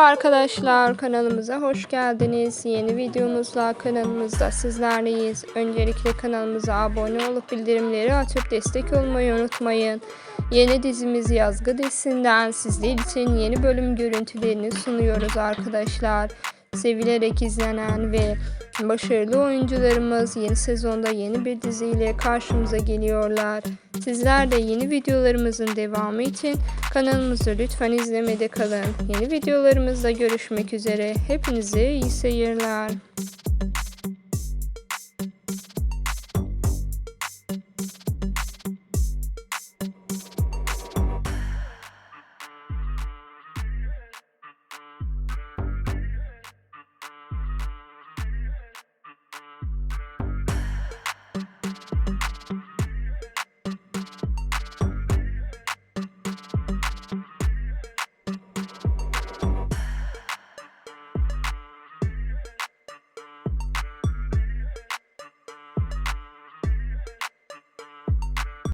Arkadaşlar kanalımıza hoş geldiniz. Yeni videomuzla kanalımızda sizlerleyiz. Öncelikle kanalımıza abone olup bildirimleri açıp destek olmayı unutmayın. Yeni dizimiz Yazgı dizisinden sizler için yeni bölüm görüntülerini sunuyoruz arkadaşlar. Sevilerek izlenen ve başarılı oyuncularımız yeni sezonda yeni bir diziyle karşımıza geliyorlar. Sizler de yeni videolarımızın devamı için kanalımızı lütfen izlemede kalın. Yeni videolarımızda görüşmek üzere. Hepinize iyi seyirler.